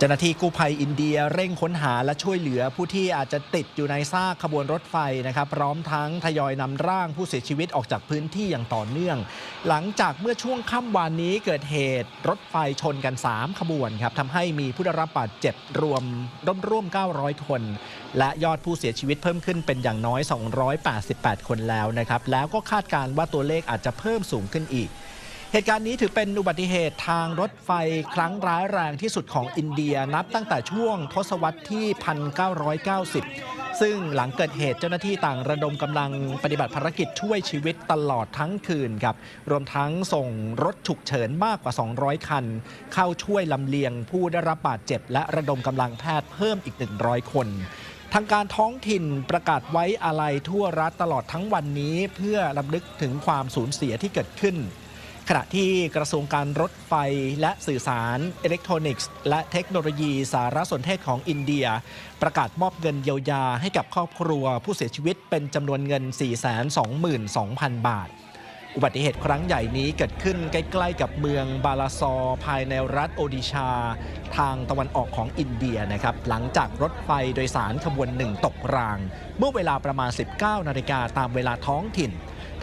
เจ้าหน้าที่กู้ภัยอินเดียเร่งค้นหาและช่วยเหลือผู้ที่อาจจะติดอยู่ในซากขบวนรถไฟนะครับ พร้อมทั้งทยอยนำร่างผู้เสียชีวิตออกจากพื้นที่อย่างต่อเนื่อง หลังจากเมื่อช่วงค่ำวานนี้เกิดเหตุรถไฟชนกัน 3 ขบวนครับทำให้มีผู้ได้รับบาดเจ็บรวมร่วมร่วม 900 คน และยอดผู้เสียชีวิตเพิ่มขึ้นเป็นอย่างน้อย 288 คนแล้วนะครับแล้วก็คาดการณ์ว่าตัวเลขอาจจะเพิ่มสูงขึ้นอีก เหตุการณ์นี้ถือเป็นอุบัติเหตุทางรถไฟครั้งร้ายแรงที่สุดของอินเดียนับตั้งแต่ช่วงทศวรรษที่ 1990 ซึ่งหลังเกิดเหตุเจ้าหน้าที่ต่างระดมกำลังปฏิบัติภารกิจช่วยชีวิตตลอดทั้งคืนครับ รวมทั้งส่งรถฉุกเฉินมากกว่า 200 คัน เข้าช่วยลำเลียงผู้ได้รับบาดเจ็บ และระดมกำลังแพทย์เพิ่มอีก 100 คนทางการท้องถิ่นประกาศไว้อาลัยทั่วรัฐตลอดทั้งวันนี้ เพื่อรำลึกถึงความสูญเสียที่เกิดขึ้น ขณะที่กระทรวงการรถไฟและสื่อสารอิเล็กทรอนิกส์ และเทคโนโลยีสารสนเทศของอินเดีย ประกาศมอบเงินเยียวยาให้กับครอบครัวผู้เสียชีวิตเป็นจำนวนเงิน 422,000 บาท อุบัติเหตุครั้งใหญ่นี้เกิดขึ้นใกล้ ๆ กับเมืองบาลาซอ ภายในรัฐโอดิชา ทางตะวันออกของอินเดียนะครับหลังจากรถไฟโดยสารขบวนหนึ่งตกราง เมื่อเวลาประมาณ 19 นาฬิกาตามเวลาท้องถิ่น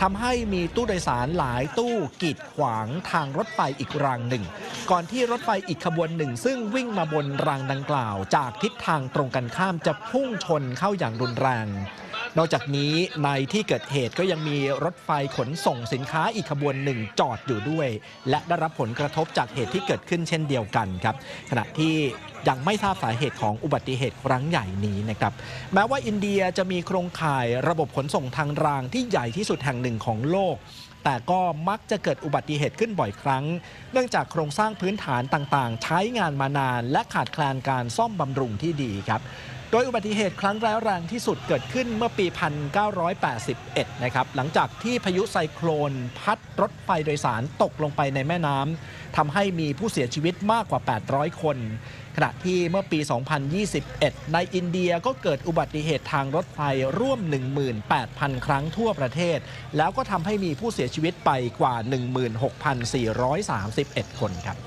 ทำให้มีตู้โดยสารหลายตู้กีดขวางทางรถไฟอีกรางหนึ่ง ก่อนที่รถไฟอีกขบวนหนึ่ง ซึ่งวิ่งมาบนรางดังกล่าว จากทิศทางตรงกันข้ามจะพุ่งชนเข้าอย่างรุนแรง นอกจากนี้ในที่เกิดเหตุก็ยังมีรถไฟขนส่งสินค้าอีกขบวนหนึ่งจอดอยู่ด้วย และได้รับผลกระทบจากเหตุที่เกิดขึ้นเช่นเดียวกันครับ ขณะที่ยังไม่ทราบสาเหตุของอุบัติเหตุครั้งใหญ่นี้นะครับ แม้ว่าอินเดียจะมีโครงข่ายระบบขนส่งทางรางที่ใหญ่ที่สุดแห่งหนึ่งของโลก แต่ก็มักจะเกิดอุบัติเหตุขึ้นบ่อยครั้ง เนื่องจากโครงสร้างพื้นฐานต่างๆ ใช้งานมานาน และขาดแคลนการซ่อมบำรุงที่ดีครับ โดยอุบัติเหตุครั้งร้ายแรงที่สุดเกิดขึ้นเมื่อปี 1981 นะครับ หลังจากที่พายุไซโคลน พัดรถไฟโดยสารตกลงไปในแม่น้ำทำให้มีผู้เสียชีวิตมากกว่า 800 คน ขณะที่เมื่อปี 2021 ในอินเดียก็เกิดอุบัติเหตุทางรถไฟร่วม 18,000 ครั้งทั่วประเทศ แล้วก็ทำให้มีผู้เสียชีวิตไปกว่า 16,431 คนครับ